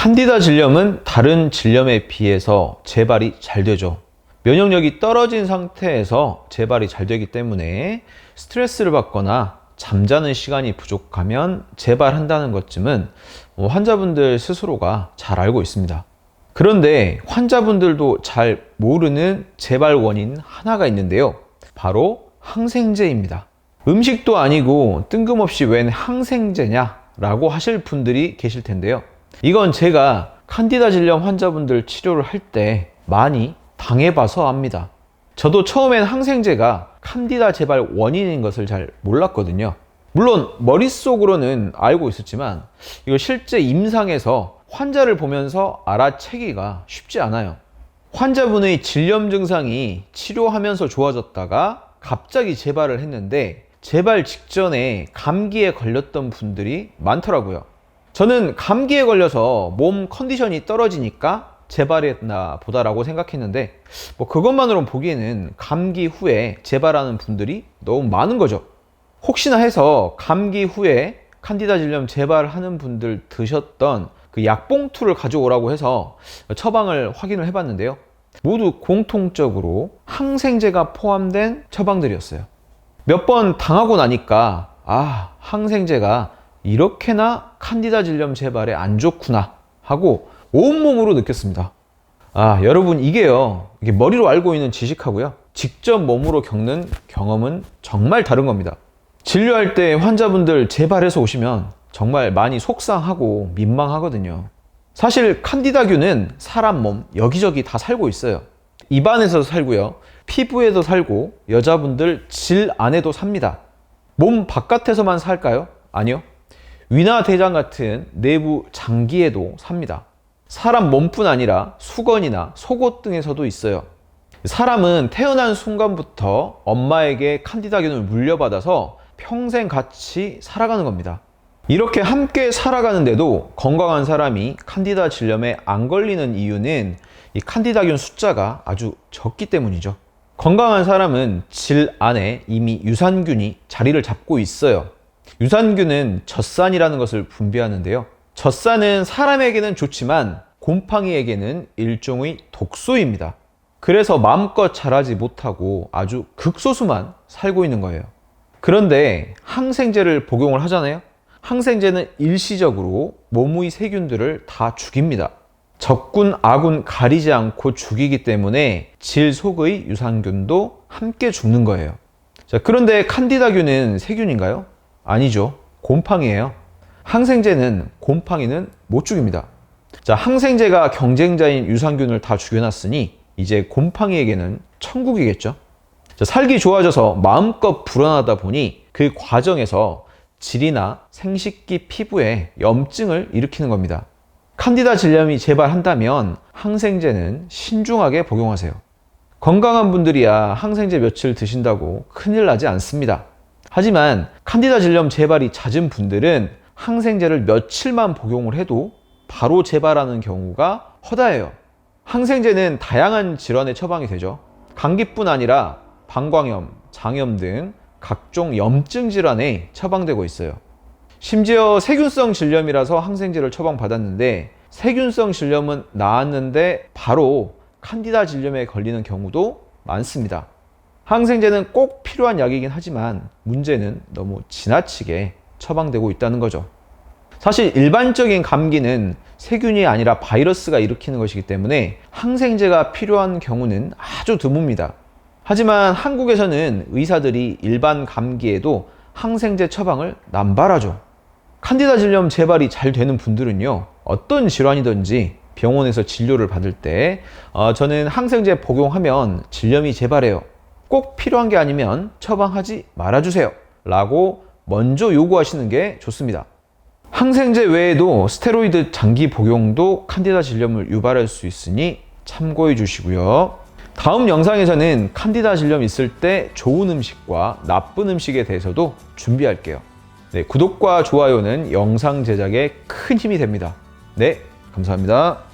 칸디다 질염은 다른 질염에 비해서 재발이 잘 되죠. 면역력이 떨어진 상태에서 재발이 잘 되기 때문에 스트레스를 받거나 잠자는 시간이 부족하면 재발한다는 것쯤은 뭐 환자분들 스스로가 잘 알고 있습니다. 그런데 환자분들도 잘 모르는 재발 원인 하나가 있는데요. 바로 항생제입니다. 음식도 아니고 뜬금없이 웬 항생제냐 라고 하실 분들이 계실 텐데요. 이건 제가 칸디다 질염 환자분들 치료를 할 때 많이 당해봐서 압니다. 저도 처음엔 항생제가 칸디다 재발 원인인 것을 잘 몰랐거든요. 물론 머릿속으로는 알고 있었지만 이거 실제 임상에서 환자를 보면서 알아채기가 쉽지 않아요. 환자분의 질염 증상이 치료하면서 좋아졌다가 갑자기 재발을 했는데 재발 직전에 감기에 걸렸던 분들이 많더라고요. 저는 감기에 걸려서 몸 컨디션이 떨어지니까 재발했나 보다라고 생각했는데 뭐 그것만으로 보기에는 감기 후에 재발하는 분들이 너무 많은 거죠. 혹시나 해서 감기 후에 칸디다 질염 재발하는 분들 드셨던 그 약봉투를 가져오라고 해서 처방을 확인을 해봤는데요. 모두 공통적으로 항생제가 포함된 처방들이었어요. 몇 번 당하고 나니까 아 항생제가 이렇게나 칸디다 질염 재발에 안 좋구나 하고 온몸으로 느꼈습니다. 아 여러분 이게요 이게 머리로 알고 있는 지식하고요 직접 몸으로 겪는 경험은 정말 다른 겁니다. 진료할 때 환자분들 재발해서 오시면 정말 많이 속상하고 민망하거든요. 사실 칸디다균은 사람 몸 여기저기 다 살고 있어요. 입안에서 살고요. 피부에도 살고 여자분들 질 안에도 삽니다. 몸 바깥에서만 살까요? 아니요. 위나 대장 같은 내부 장기에도 삽니다. 사람 몸뿐 아니라 수건이나 속옷 등에서도 있어요. 사람은 태어난 순간부터 엄마에게 칸디다균을 물려받아서 평생 같이 살아가는 겁니다. 이렇게 함께 살아가는데도 건강한 사람이 칸디다 질염에 안 걸리는 이유는 이 칸디다균 숫자가 아주 적기 때문이죠. 건강한 사람은 질 안에 이미 유산균이 자리를 잡고 있어요. 유산균은 젖산이라는 것을 분비하는데요. 젖산은 사람에게는 좋지만 곰팡이에게는 일종의 독소입니다. 그래서 마음껏 자라지 못하고 아주 극소수만 살고 있는 거예요. 그런데 항생제를 복용을 하잖아요. 항생제는 일시적으로 몸의 세균들을 다 죽입니다. 적군, 아군 가리지 않고 죽이기 때문에 질 속의 유산균도 함께 죽는 거예요. 자, 그런데 칸디다균은 세균인가요? 아니죠. 곰팡이에요. 항생제는 곰팡이는 못 죽입니다. 자, 항생제가 경쟁자인 유산균을 다 죽여놨으니 이제 곰팡이에게는 천국이겠죠. 자, 살기 좋아져서 마음껏 불어나다 보니 그 과정에서 질이나 생식기 피부에 염증을 일으키는 겁니다. 칸디다 질염이 재발한다면 항생제는 신중하게 복용하세요. 건강한 분들이야 항생제 며칠 드신다고 큰일 나지 않습니다. 하지만 칸디다 질염 재발이 잦은 분들은 항생제를 며칠만 복용을 해도 바로 재발하는 경우가 허다해요. 항생제는 다양한 질환에 처방이 되죠. 감기뿐 아니라 방광염, 장염 등 각종 염증 질환에 처방되고 있어요. 심지어 세균성 질염이라서 항생제를 처방받았는데 세균성 질염은 나았는데 바로 칸디다 질염에 걸리는 경우도 많습니다. 항생제는 꼭 필요한 약이긴 하지만 문제는 너무 지나치게 처방되고 있다는 거죠. 사실 일반적인 감기는 세균이 아니라 바이러스가 일으키는 것이기 때문에 항생제가 필요한 경우는 아주 드뭅니다. 하지만 한국에서는 의사들이 일반 감기에도 항생제 처방을 남발하죠. 칸디다 질염 재발이 잘 되는 분들은요, 어떤 질환이든지 병원에서 진료를 받을 때, 어, 저는 항생제 복용하면 질염이 재발해요. 꼭 필요한 게 아니면 처방하지 말아주세요. 라고 먼저 요구하시는 게 좋습니다. 항생제 외에도 스테로이드 장기 복용도 칸디다 질염을 유발할 수 있으니 참고해 주시고요. 다음 영상에서는 칸디다 질염 있을 때 좋은 음식과 나쁜 음식에 대해서도 준비할게요. 네, 구독과 좋아요는 영상 제작에 큰 힘이 됩니다. 네, 감사합니다.